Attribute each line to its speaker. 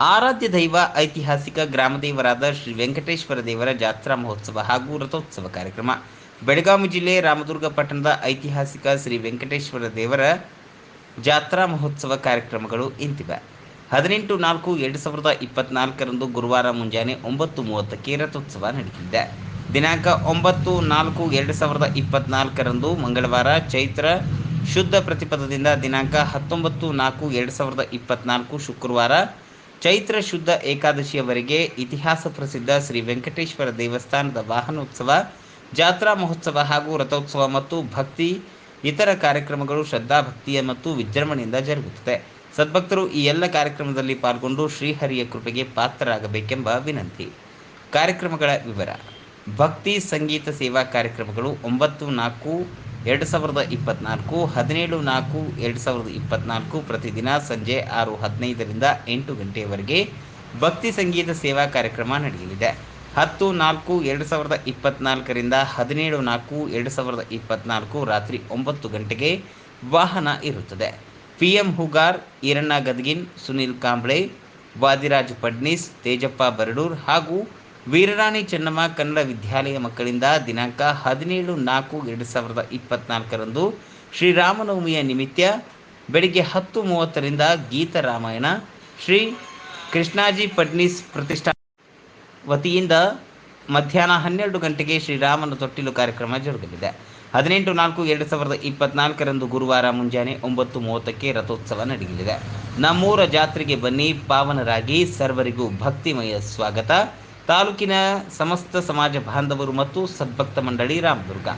Speaker 1: ಆರಾಧ್ಯ ದೈವ, ಐತಿಹಾಸಿಕ ಗ್ರಾಮದೇವರಾದ ಶ್ರೀ ವೆಂಕಟೇಶ್ವರ ದೇವರ ಜಾತ್ರಾ ಮಹೋತ್ಸವ ಹಾಗೂ ರಥೋತ್ಸವ ಕಾರ್ಯಕ್ರಮ. ಬೆಳಗಾವಿ ಜಿಲ್ಲೆ ರಾಮದುರ್ಗ ಪಟ್ಟಣದ ಐತಿಹಾಸಿಕ ಶ್ರೀ ವೆಂಕಟೇಶ್ವರ ದೇವರ ಜಾತ್ರಾ ಮಹೋತ್ಸವ ಕಾರ್ಯಕ್ರಮಗಳು ಇಂತಿವೆ. ಹದಿನೆಂಟು ನಾಲ್ಕು ಎರಡು ಸಾವಿರದ ಇಪ್ಪತ್ನಾಲ್ಕರಂದು ಗುರುವಾರ ಮುಂಜಾನೆ ಒಂಬತ್ತು ಮೂವತ್ತಕ್ಕೆ ರಥೋತ್ಸವ ನಡೆಯಲಿದೆ ದಿನಾಂಕ ಒಂಬತ್ತು ನಾಲ್ಕು ಎರಡು ಸಾವಿರದ ಇಪ್ಪತ್ನಾಲ್ಕರಂದು ಮಂಗಳವಾರ ಚೈತ್ರ ಶುದ್ಧ ಪ್ರತಿಪದದಿಂದ ದಿನಾಂಕ ಹತ್ತೊಂಬತ್ತು ನಾಲ್ಕು ಎರಡು ಸಾವಿರದ ಇಪ್ಪತ್ನಾಲ್ಕು ಶುಕ್ರವಾರ ಚೈತ್ರ ಶುದ್ಧ ಏಕಾದಶಿಯವರೆಗೆ ಇತಿಹಾಸ ಪ್ರಸಿದ್ಧ ಶ್ರೀ ವೆಂಕಟೇಶ್ವರ ದೇವಸ್ಥಾನದ ವಾಹನೋತ್ಸವ, ಜಾತ್ರಾ ಮಹೋತ್ಸವ ಹಾಗೂ ರಥೋತ್ಸವ ಮತ್ತು ಭಕ್ತಿ, ಇತರ ಕಾರ್ಯಕ್ರಮಗಳು ಶ್ರದ್ಧಾಭಕ್ತಿಯ ಮತ್ತು ವಿಜೃಂಭಣೆಯಿಂದ ಜರುಗುತ್ತದೆ. ಸದ್ಭಕ್ತರು ಈ ಎಲ್ಲ ಕಾರ್ಯಕ್ರಮದಲ್ಲಿ ಪಾಲ್ಗೊಂಡು ಶ್ರೀಹರಿಯ ಕೃಪೆಗೆ ಪಾತ್ರರಾಗಬೇಕೆಂಬ ವಿನಂತಿ. ಕಾರ್ಯಕ್ರಮಗಳ ವಿವರ. ಭಕ್ತಿ ಸಂಗೀತ ಸೇವಾ ಕಾರ್ಯಕ್ರಮಗಳು ಒಂಬತ್ತು, ನಾಲ್ಕು, ಎರಡು ಸಾವಿರದ ಇಪ್ಪತ್ನಾಲ್ಕು, ಹದಿನೇಳು, ನಾಲ್ಕು, ಎರಡು ಸಾವಿರದ ಇಪ್ಪತ್ನಾಲ್ಕು ಪ್ರತಿದಿನ ಸಂಜೆ ಆರು ಹದಿನೈದರಿಂದ ಎಂಟು ಗಂಟೆಯವರೆಗೆ ಭಕ್ತಿ ಸಂಗೀತ ಸೇವಾ ಕಾರ್ಯಕ್ರಮ ನಡೆಯಲಿದೆ. ಹತ್ತು, ನಾಲ್ಕು, ಎರಡು ಸಾವಿರದ ಇಪ್ಪತ್ನಾಲ್ಕರಿಂದ ಹದಿನೇಳು, ನಾಲ್ಕು, ಎರಡು ಸಾವಿರದ ಇಪ್ಪತ್ನಾಲ್ಕು ರಾತ್ರಿ ಒಂಬತ್ತು ಗಂಟೆಗೆ ವಾಹನ ಇರುತ್ತದೆ. ಪಿ ಎಂ ಹುಗಾರ್, ಈರಣ್ಣ ಗದ್ಗಿನ್, ಸುನಿಲ್ ಕಾಂಬ್ಳೆ, ವಾದಿರಾಜ್ ಪಡ್ನೀಸ್, ತೇಜಪ್ಪ ಬರಡೂರ್ ಹಾಗೂ ವೀರರಾಣಿ ಚೆನ್ನಮ್ಮ ಕನ್ನಡ ವಿದ್ಯಾಲಯ ಮಕ್ಕಳಿಂದ ದಿನಾಂಕ ಹದಿನೇಳು ನಾಲ್ಕು ಎರಡು ಸಾವಿರದ ಇಪ್ಪತ್ನಾಲ್ಕರಂದು ಶ್ರೀರಾಮನವಮಿಯ ನಿಮಿತ್ತ ಬೆಳಿಗ್ಗೆ ಹತ್ತು ಮೂವತ್ತರಿಂದ ಗೀತ ರಾಮಾಯಣ, ಶ್ರೀ ಕೃಷ್ಣಾಜಿ ಫಡ್ನೀಸ್ ಪ್ರತಿಷ್ಠಾನ ವತಿಯಿಂದ ಮಧ್ಯಾಹ್ನ ಹನ್ನೆರಡು ಗಂಟೆಗೆ ಶ್ರೀರಾಮನ ತೊಟ್ಟಿಲು ಕಾರ್ಯಕ್ರಮ ಜರುಗಲಿದೆ. ಹದಿನೆಂಟು ನಾಲ್ಕು ಎರಡು ಸಾವಿರದ ಇಪ್ಪತ್ನಾಲ್ಕರಂದು ಗುರುವಾರ ಮುಂಜಾನೆ ಒಂಬತ್ತು ಮೂವತ್ತಕ್ಕೆ ರಥೋತ್ಸವ ನಡೆಯಲಿದೆ. ನಮ್ಮೂರ ಜಾತ್ರೆಗೆ ಬನ್ನಿ, ಪಾವನರಾಗಿ, ಸರ್ವರಿಗೂ ಭಕ್ತಿಮಯ ಸ್ವಾಗತ. ತಾಲೂಕಿನ ಸಮಸ್ತ ಸಮಾಜ ಬಾಂಧವರು ಮತ್ತು ಸದ್ಭಕ್ತ ಮಂಡಳಿ ರಾಮದುರ್ಗ.